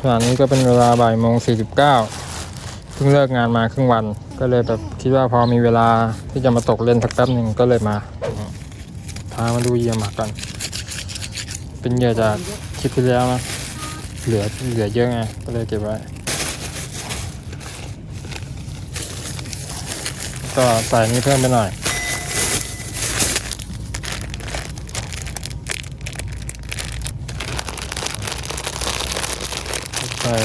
ขณะนี้ก็เป็นเวลาบ่ายโมงสี่สิบเก้าเพิ่งเลิกงานมาครึ่งวัน ก็เลยแบบคิดว่าพอมีเวลาที่จะมาตกเล่นสักแป๊บหนึ่งก็เลยมาพามาดูเหยื่อหมักกัน เป็นเหยื่อจากคลิปที่แล้วนะเหลือเหลือเยอะไงก็เลยเก็บไว้ ก็ใส่นี้เพิ่มไปหน่อย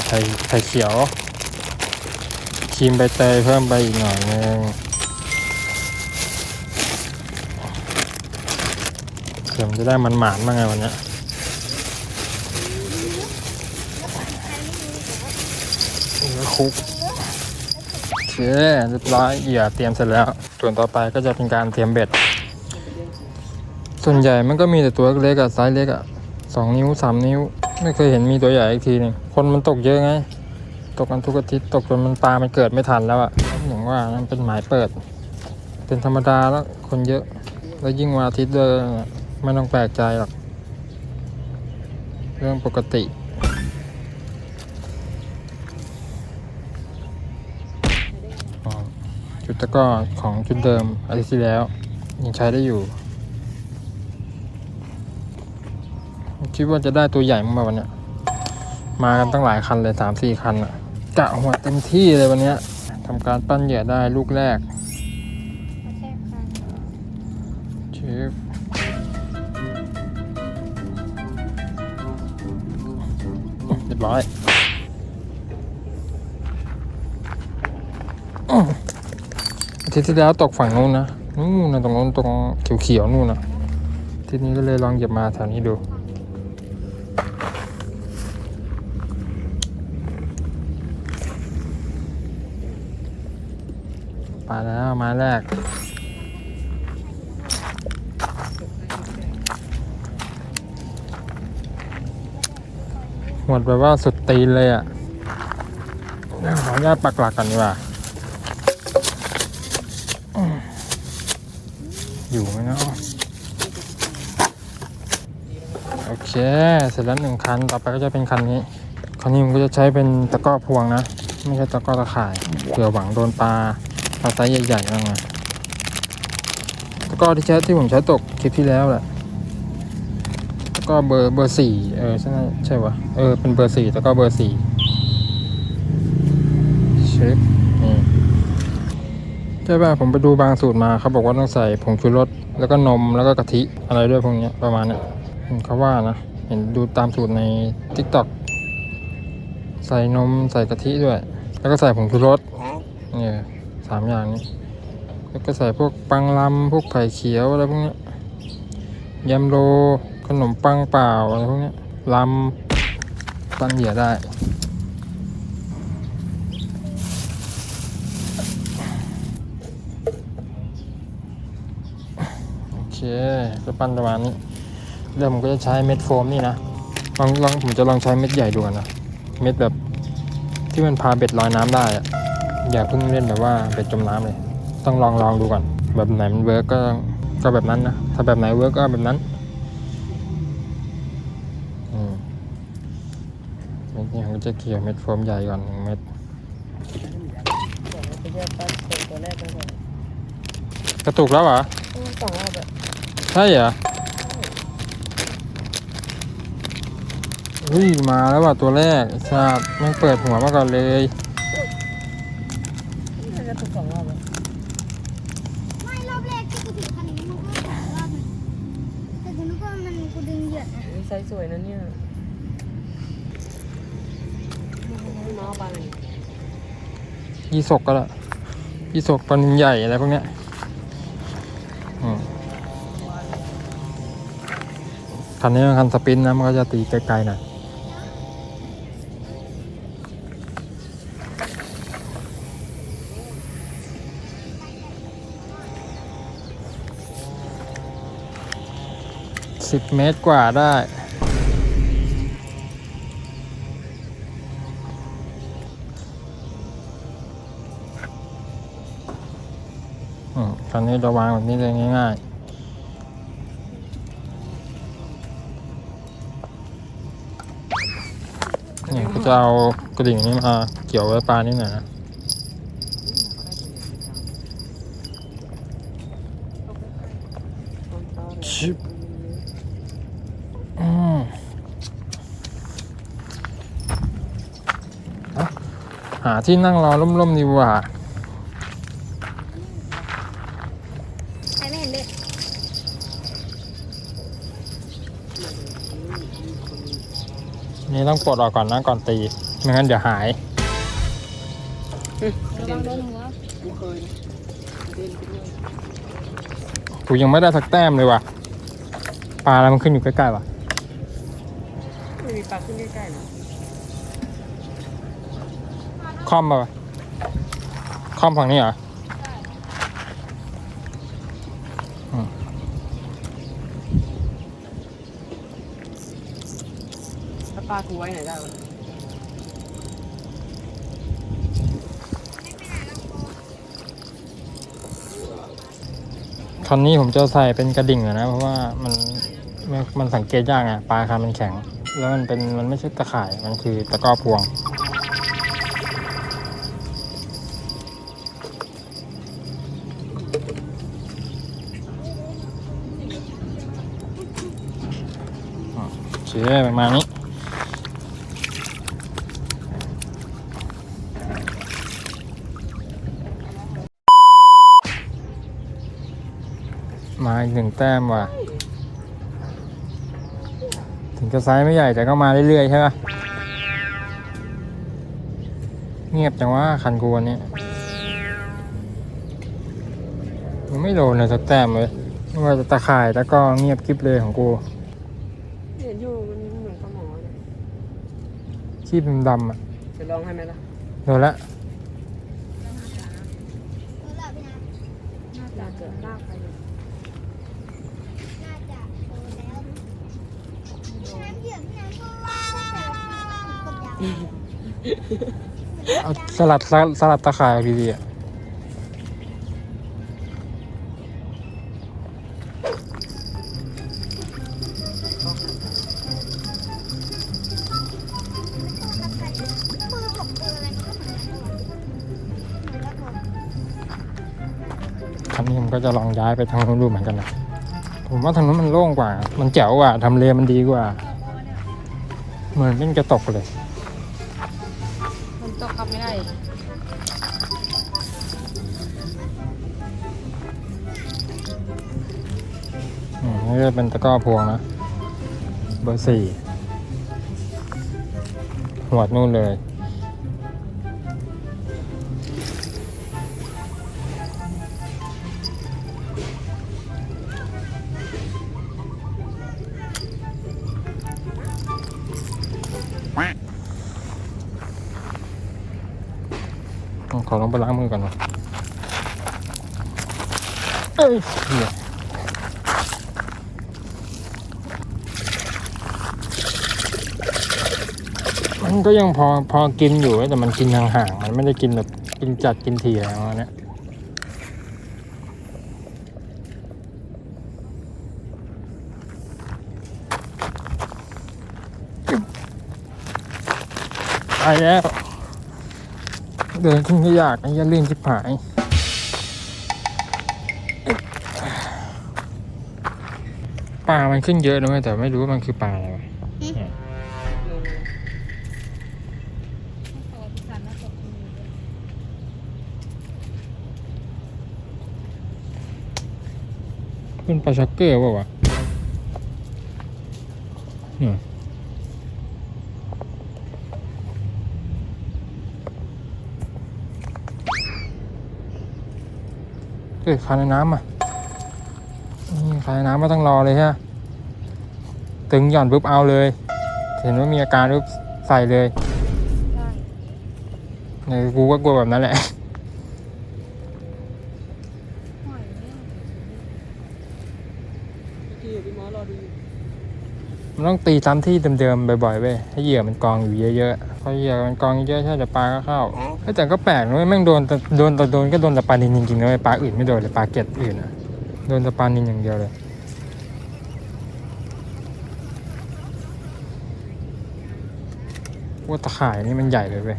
ไข่ไข่เขียวครีมใบเตยเพิ่มไปอีกหน่อยนึงเดี๋ยวมันจะได้มันหมานๆบ้างไงวันเนี้ยแล้วคุกโอเคเรียบร้อยเหยื่อเตรียมเสร็จแล้ว ส่วนต่อไปก็จะเป็นการเตรียมเบ็ด ส่วนใหญ่มันก็มีแต่ตัวเล็กอะไซส์เล็กอะสองนิ้วสามนิ้ว ไม่เคยเห็นมีตัวใหญ่อีกทีหนึงคนมันตกเยอะไง ตกกันทุกอาทิตย์ตกจนมันปลามันเกิดไม่ทันแล้วอะอย่างว่ามันเป็นหมายเปิด เป็นธรรมดาแล้วคนเยอะ แล้วยิ่งวันอาทิตย์เลยไม่ต้องแปลกใจหรอก เรื่องปกติจุดตะก้อของชุดเดิมอาทิตย์ที่แล้วยังใช้ได้อยู่ คิดว่าจะได้ตัวใหญ่มากวันเนี้ยมากันตั้งหลายคันเลยสามสี่คันอะกะหัวเต็มที่เลยวันเนี้ยทำการปั้นเหยื่อได้ลูกแรกเชฟเรียบร้อยอื้ออาทิตย์ที่แล้วตกฝั่งนู้นนะนู่นนะตรงนู้นตรงเขียวๆนู่นนะทีนี้ก็เลยลองเหยียบมาแถวนี้ดู ไปแล้วไมาแรก หมดแบบว่าสุดตีนเลยอะเดี๋ยวขออนุญาตปักหลักกันดีกว่าอืมอยู่ไหมเนาะโอเค เสร็จแล้วหนึ่งคัน ต่อไปก็จะเป็นคันนี้ คันนี้ผมก็จะใช้เป็นตะกร้อพวงนะ ไม่ใช่ตะกร้อตะข่ายเผื่อหวังโดนปลา ปลาไซส์ใหญ่ๆบ้างไงตะกร้อที่ใช้ที่ผมใช้ตกคลิปที่แล้วแหละตะกร้อเบอร์เบอร์สี่เออใช่ไหมใช่วะเออเป็นเบอร์สี่ตะกร้อเบอร์สี่เชฟนี่ใช่ป่ะผมไปดูบางสูตรมาเขาบอกว่าต้องใส่ผงชูรสแล้วก็นมแล้วก็กะทิอะไรด้วยพวกนี้ประมาณเนี้ยเห็นเขาว่านะเห็นดูตามสูตรใน TikTok ใส่นมใส่กะทิด้วย แล้วก็ใส่ผงชูรสเนี่ยามอย่างนี้ แล้วก็ใส่พวกปังลำพวกไข่เขียวอะไรพวกนี้ยำโลขนมปังเปล่าอะไรพวกนี้ลำตั้งเหยื่อได้โอเคก็ปั้นประมาณนี้เริ่มผมก็จะใช้เม็ดโฟมนี่นะลองลองผมจะลองใช้เม็ดใหญ่ดูก่อนนะ เม็ดแบบที่มันพาเบ็ดลอยน้ำได้อะ อย่าเพิ่งเล่นแบบว่าเบ็ดจมน้ำเลย ต้องลองลองดูก่อน แบบไหนมันเวิร์กก็ก็แบบนั้นนะ ถ้าแบบไหนเวิร์กก็แบบนั้นอืมเม็ดนี้ผมจะเกี่ยวเม็ดโฟมใหญ่ก่อนหนึ่งเม็ดไปเลือกปั้นคนตัวแรกไปก่อนกระตุกแล้วเหรอเออสองรอบแบบใช่เหรออุ้ยมาแล้วว่ะตัวแรกไอ้ชาติไม่งเปิดหัวมาก่อนเลย น่าจะถูกสองรอบแบบ ไม่รอบแรกที่กูถือคันนี้มันก็สองรอบนะแต่กูนึกว่ามันกูดึงเหยื่อนะ ไซส์สวยนะเนี่ยน้องปลาอะไรยี่สกก็ละยี่สกปลานินใหญ่อะไรพวกเนี้ยอืมคันนี้มันคันสปรินต์นะมันก็จะตีไกลๆหน่อยสิบเมตรกว่าได้ ตอนนี้จะวางแบบนี้เลยง่ายๆเนี่ยก็จะเอากระดิ่งนี้มาเกี่ยวไว้ปลานิดหน่อยนะชิบอืมหาที่นั่งรอร่มๆดีกว่า นี่ต้องปลดออกก่อนนะก่อนตีไม่งั้นเดี๋ยวหายระวังโดนหัวกูเคยเดินขึ้นเลยกูยังไม่ได้สักแต้มเลยว่ะปลาอะไรมันขึ้นอยู่ใกล้ๆว่ะไม่มีปลาขึ้นใกล้ๆนะคอมป่ะวะคอมฝั่งนี้เหรอ ถ้า ปลากูไว้ไหนได้วะคันนี้ผมจะใส่เป็นกระดิ่งอะนะเพราะว่ามันมันมันสังเกตยากไงปลาคันมันแข็ง แล้วมันเป็นมันไม่ใช่ตะข่ายมันคือตะกร้อพวงโอเคประมาณนี้ มาอีกหนึ่งแต้มว่ะ ถึงจะไซส์ไม่ใหญ่แต่ก็มาเรื่อยๆใช่ปะเงียบจังว่าคันกูวันนี้มันไม่โดนเลยสักแต้มเลยไม่ว่าจะตะข่ายแล้วก็เงียบกริบเลยของกูเห็นอยู่มันเหมือนปลาหมอเลยชีพดำๆอะจะลองให้ไหมล่ะโดนละเออหลับไปนะน่าจะลากไปเลย น่าจะโดนแล้วน้ำ เอาสลัดสลัดสลัดตะข่ายดีๆอะมือกับมืออะไรก็เหมือนกันเหมือนแล้วก็คันนี้ผมก็จะลองย้ายไปทางนู้นดูเหมือนกันนะ ผมว่าทางนู้นมันโล่งกว่า มันแจ๋วกว่าทำเลมันดีกว่า เหมือนเป็นกระตกเลยมันตกกลับไม่ได้ อืมนี่ก็เป็นตะกร้อพวงนะ เบอร์สี่ หัวดนู่นเลย อลงไปล้างมือก่อนนะเอ้ยเหี้ยมันก็ยังพอพอกินอยู่แต่มันกินห่างๆมันไม่ได้กินแบบกินจัดกินทีอะไรประมาณเนี้ยไปแล้ว เดินขึ้นก็ยากไอ้ยันลื่นชิบหายปลา มันขึ้นเยอะนะเว้ยแต่ไม่รู้ว่ามันคือปลาอะไรเป็นปลาชักเกอร์ป่าวะเนี่ย เอ้ยคานในน้ำอะนี่คานในน้ำไม่ต้องรอเลยใช่ไหมตึงหย่อนปุ๊บเอาเลย เห็นว่ามีอาการปุ๊บใส่เลยใช่เนี่ยกูก็กลัวแบบนั้นแหละหอยเนี่ยพี่พี่หมอรอดูอยู่มันต้องตีซ้ำที่เดิมๆบ่อยๆเว้ยให้เหยื่อมันกองอยู่เยอะๆพอเหยื่อมันกองเยอะๆใช่แต่ปลาก็เข้าเฮ้ย แต่ก็แปลกนะเว้ยแม่งโดนแต่โดนแต่โดนก็โดนแต่ปลานินจริงๆนะเว้ยปลาอื่นไม่โดนเลยปลาเก็ดอื่นอะโดนแต่ปลานินอย่างเดียวเลยว่าตะข่ายนี่มันใหญ่เลยเว้ย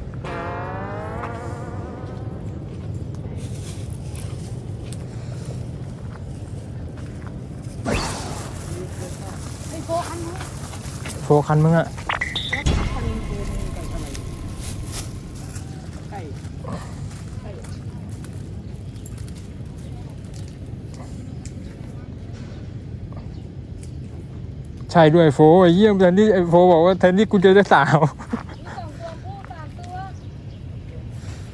ไอโฟอันนู้นโฟคันมึงอะ แล้วคันนึงคือไก่อะไรไก่ไก่ ใช่ด้วยโฟไอ้เยี่ยมแทนที่ไอ้โฟบอกว่าแทนที่กูจะได้สาวสองตัวผู้สามตัว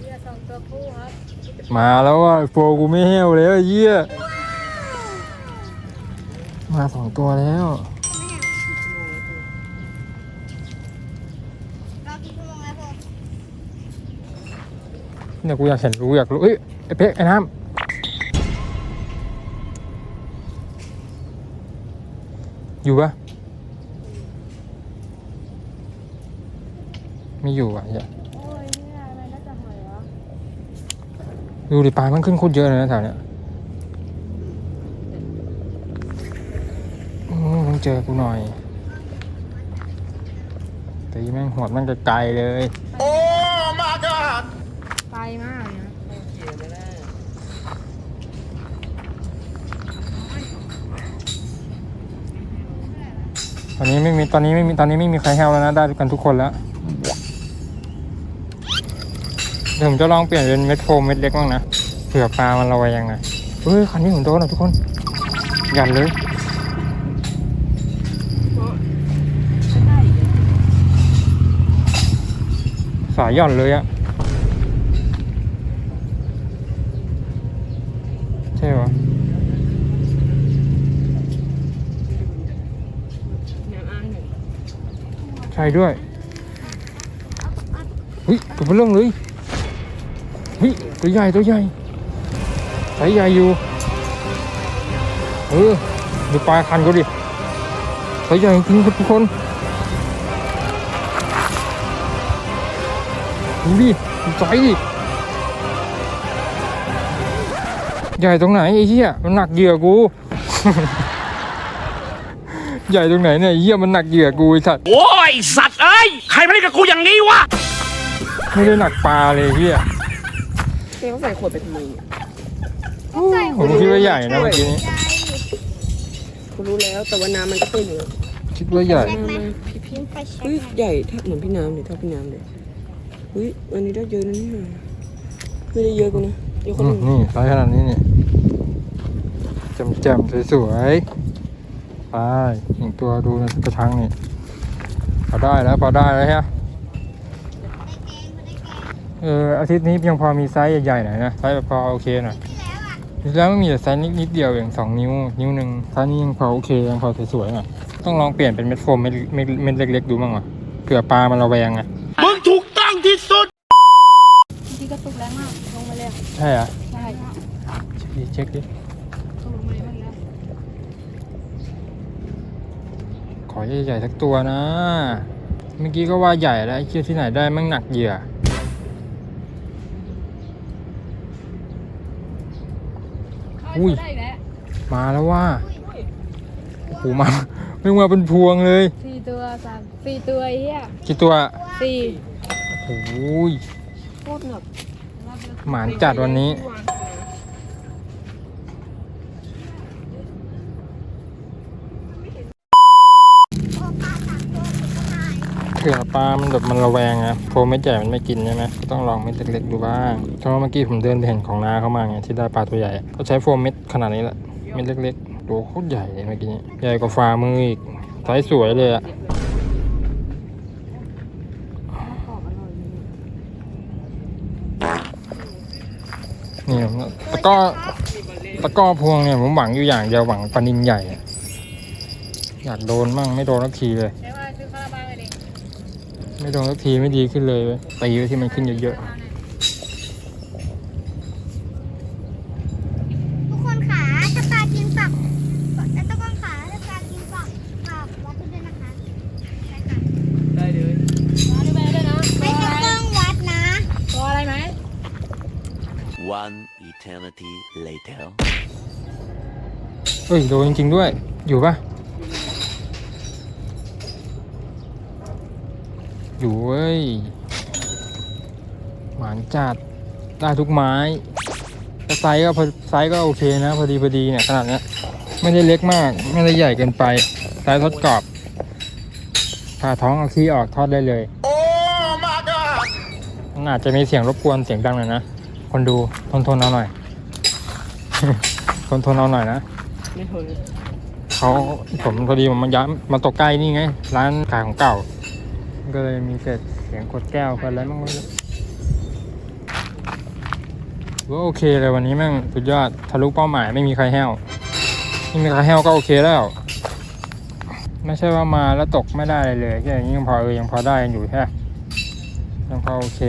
เรือสองตัวผู้ครับมาแล้วว่าโฟกูไม่เหี้ยวแล้วไอ้เยี่ยมาสองตัวแล้วรอกี่ชั่วโมงแล้วผมเนี่ยกูอยากเห็นกูอยากรู้เอ้ยไอ้เป๊กไอ้น้ำอยู่ปะ ไม่อยู่อะเหี้ยโอ้ยนี่อะไรน่าจะหอยเหรอดูดิปลามันขึ้นโคตรเยอะเลยนะแถวเนี้ยโอ้มึงเจอกูหน่อยตีแม่งหวดแม่งไกลๆเลยไกลมากเลยนะตอนนี้ไม่มีตอนนี้ไม่มีตอนนี้ไม่มีใครแฮวแล้วนะได้กันทุกคนแล้วเดี๋ยวผมจะลองเปลี่ยนเป็นเม็ดโฟมเม็ดเล็กบ้างนะเผื่อปลามันระแวงไงเฮ้ยคันนี้ผมโดนแล้วทุกคนยันเลยสายหย่อนเลยอะใช่ปะน้ำอ้างหนึ่งใช่ด้วยเฮ้ยตัวเป็นเรื่องเลย เฮ้ยตัวใหญ่ตัวใหญ่สายใหญ่อยู่เออดูปลายคันเขาดิสายใหญ่จริงครับทุกคนดูดิดูสายดิใหญ่ตรงไหนไอ้เหี้ยมันหนักเหยื่อกู ใหญ่ตรงไหนเนี่ยไอ้เหี้ยมันหนักเหยื่อกูไอ้สัตว์โอ้ยสัตว์เอ้ยใครมาเล่นกับกูอย่างนี้วะไม่ได้หนักปลาเลยเฮีย เจ๊เขาใส่ขวดไปทำไมเนี่ยใส่ผมคิดว่าใหญ่นะเมื่อกี้นี้ใจกูรู้แล้วแต่ว่าน้ำมันก็ตื้นอยู่คิดว่าใหญ่เช็คไหมพี่พี่ไปเช็คเฮ้ยไหมใหญ่ถ้าเหมือนพี่น้ำเลยเท่าพี่น้ำเลยเฮ้ยวันนี้ได้เยอะนะเนี่ยไม่ได้เยอะกูนะเยอะคนอืหมนึ่งนี่ไซส์ขนาดนี้นี่แจ่มๆสวยๆไปหนึ่งตัวดูในกระชังนี่พอได้แล้วพอได้แล้วฮะ ได้แกงไม่ได้แกง เอออาทิตย์นี้ยังพอมีไซส์ใหญ่ๆหน่อยนะไซส์แบบพอโอเคหน่อยที่แล้วอะทีแล้วไม่มีแต่ไซส์นิดๆเดียวเองสองนิ้ว นิ้วหนึ่งไซส์นี้ยังพอโอเคยังพอสวยๆหน่อยต้องลองเปลี่ยนเป็นเม็ดโฟมเม็ดเม็ดเม็ดเล็กๆดูบ้างอะเผื่อปลามันระแวงอะมึงถูกต้องที่สุดพี่กระตุกแรงมากลงมาเลยใช่เหรอะใช่เช็คดิเช็คดิลงมาเลยแล้วขอใหญ่ๆสักตัวนะ เมื่อกี้ก็ว่าใหญ่แล้วไอ้เชี่ยที่ไหนได้มั่งหนักเหยื่อ อุ้ย ได้อีกแล้วมาแล้วว่าโอ้โหมาไม่มาเป็นพวงเลย สี่ตัวสามสี่ตัวไอ้เหี้ยกี่ตัวสี่โอ้ยโคตรหนักหมานจัดวันนี้โอ้ปลาสามตัวสุดท้าย เผื่อปลา มันแบบมันระแวงอะโฟมเม็ดใหญ่มันไม่กินใช่ไหมก็ต้องลองเม็ดเล็กๆดูบ้างเพราะเมื่อกี้ผมเดินไปเห็นของนาเขามาไงที่ได้ปลาตัวใหญ่เขาใช้โฟมเม็ดขนาดนี้แหละเม็ดเล็กๆตัวโคตรใหญ่เลยเมื่อกี้ใหญ่กว่าฝ่ามืออีกไซส์สวยเลยอะนี่ตะก้อตะก้อพวงเนี่ยผมหวังอยู่อย่างเดียวหวังปลานินใหญ่อะอยากโดนมั่งไม่โดนสักทีเลย ไม่โดนสักทีไม่ดีขึ้นเลยเว้ยตีไว้ที่มันขึ้นเยอะทุกคนขาถ้าปลากินฝักแล้วทุกคนขาถ้าปลากินฝักฝากวัดด้วยนะคะใช่ค่ะได้เลยมาดูไปด้วยนะไม่ใช่เครื่องวัดนะตัวอะไรไหม One eternity later ๆเอ้ยโดนจริงๆด้วย อยู่ปะ อยู่เว้ยหวานจัดได้ทุกไม้แต่ไซส์ก็พอไซส์ก็โอเคนะ พอดีพอดีเนี่ยขนาดเนี้ยไม่ได้เล็กมาก ไม่ได้ใหญ่เกินไปไซส์ทอดกรอบผ่าท้องเอาขี้ออกทอดได้เลย โอ้มาดมันอาจจะมีเสียงรบกวนเสียงดังหน่อยนะ คนดูทนทนๆเอาหน่อย ทนทนๆเอาหน่อยนะไม่ทนเขาผมพอดีผมมาย้ายมาตกใกล้นี่ไง ร้านขายของเก่า ก็เลยมีเศษเสียงกดแก้วกันอะไรบ้างไม่รู้ว่าโอเคเลยวันนี้แม่งสุดยอดทะลุเป้าหมายไม่มีใครแห้วไม่มีใครแห้วก็โอเคแล้ว ไม่ใช่ว่ามาแล้วตกไม่ได้เลยแค่อย่างนี้ยังพอเออยังพอได้อยู่แค่ยังพอโอเค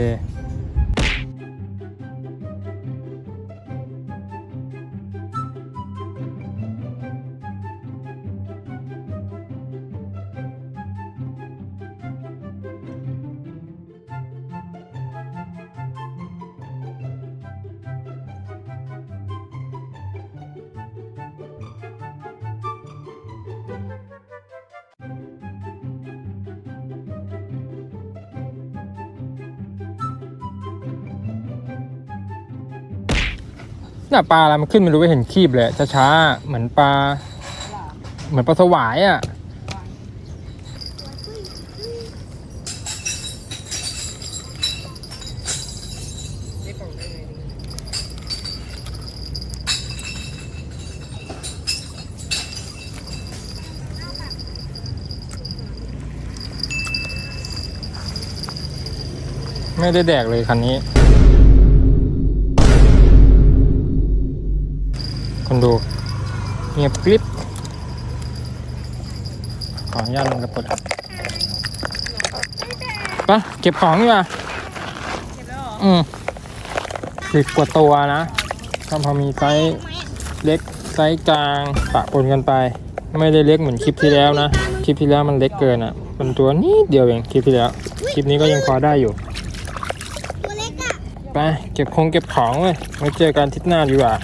น่ะปลาอะไรมันขึ้นไม่รู้ไปเห็นคีบเลยช้าๆเหมือนปลา เหมือนปลาสวายอะได้กล่องได้ไงดีไม่ได้แดกเลยคันนี้ คนดูเงียบกริบขออนุญาตลงกระปุกไปะเก็บของดีกว่าเก็บแล้วเหรออืมสิบกว่าตัวนะก็พอมีไซส์เล็กไซส์กลางปะปนกันไป ไม่ได้เล็กเหมือนคลิปที่แล้วนะ คลิปที่แล้วมันเล็กเกินอะเป็นตัวนิดเดียวเองคลิปที่แล้ว คลิปนี้ก็ยังพอได้อยู่ตัวเล็กอะไปเก็บคงเก็บของเว้ยไว้เจอกันอาทิศหน้าดีกว่า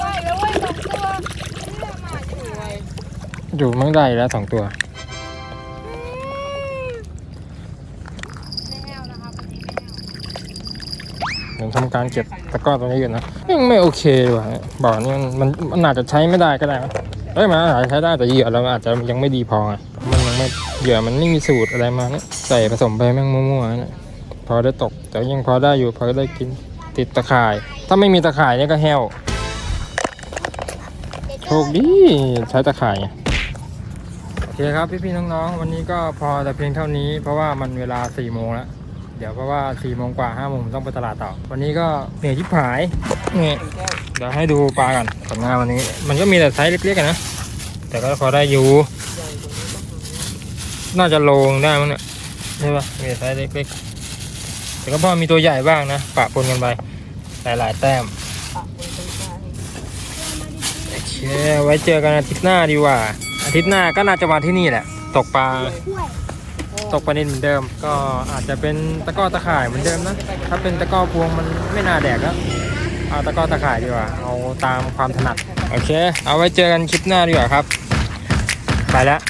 ว่ายแล้วว่ายสองตัวเนี่ยมาอยู่ไง อยู่มั่งได้แล้วสองตัวไม่แห้วนะคะวันนี้ไม่แห้วเดี๋ยวทำการเก็บตะกร้อตัวนี้กันนะยังไม่โอเคว่ะบ่อนี่มันมันมันอาจจะใช้ไม่ได้ก็ได้นะเอ้ยมันอาจจะใช้ได้แต่เหยื่อเราอาจจะยังไม่ดีพอไงมันยังไม่เหยื่อมันไม่มีสูตรอะไรมาเนี่ยใส่ผสมไปแม่งมั่วๆเนี่ยพอได้ตกแต่ยังพอได้อยู่พอได้กินติดตะข่าย ถ้าไม่มีตะข่ายเนี่ยก็แห้วโชคดีใช้ตะข่ายไงโอ เคครับพี่ๆน้องๆวันนี้ก็พอแต่เพียงเท่านี้ เพราะว่ามันเวลา4ี่โมงแล้วเดี๋ยวเพราะว่า4ี่โมงกว่า5้าโมงต้องไปตลาดต่อ วันนี้ก็เหนื่อยชิบหายนี่เดี๋ยวให้ดูปลากันผลงานวันนี้ มันก็มีแต่ไซส์เล็กๆกันนะ แต่ก็พอได้อยู่น่าจะโลงได้มั้งเนี่ยใช่ปะมีแต่ไซส์เล็กๆแต่ก็พอมีตัวใหญ่บ้างนะปะปนกันไปหลายๆแต้มโอเคไว้เจอกันอาทิตย์หน้าดีกว่า ทิตย์หน้าก็น่าจะมาที่นี่แหละ ตกปลาถ้วยตกปลานินเหมือนเดิม ก็อาจจะเป็นตะกร้อตะข่ายเหมือนเดิมนะถ้าเป็นตะกร้อพวงมันไม่น่าแดกแล้วเอาตะกร้อตะข่ายดีกว่าเอาตามความถนัดโอเค เอาไว้เจอกันคลิปหน้าดีกว่าครับ ไปแล้ว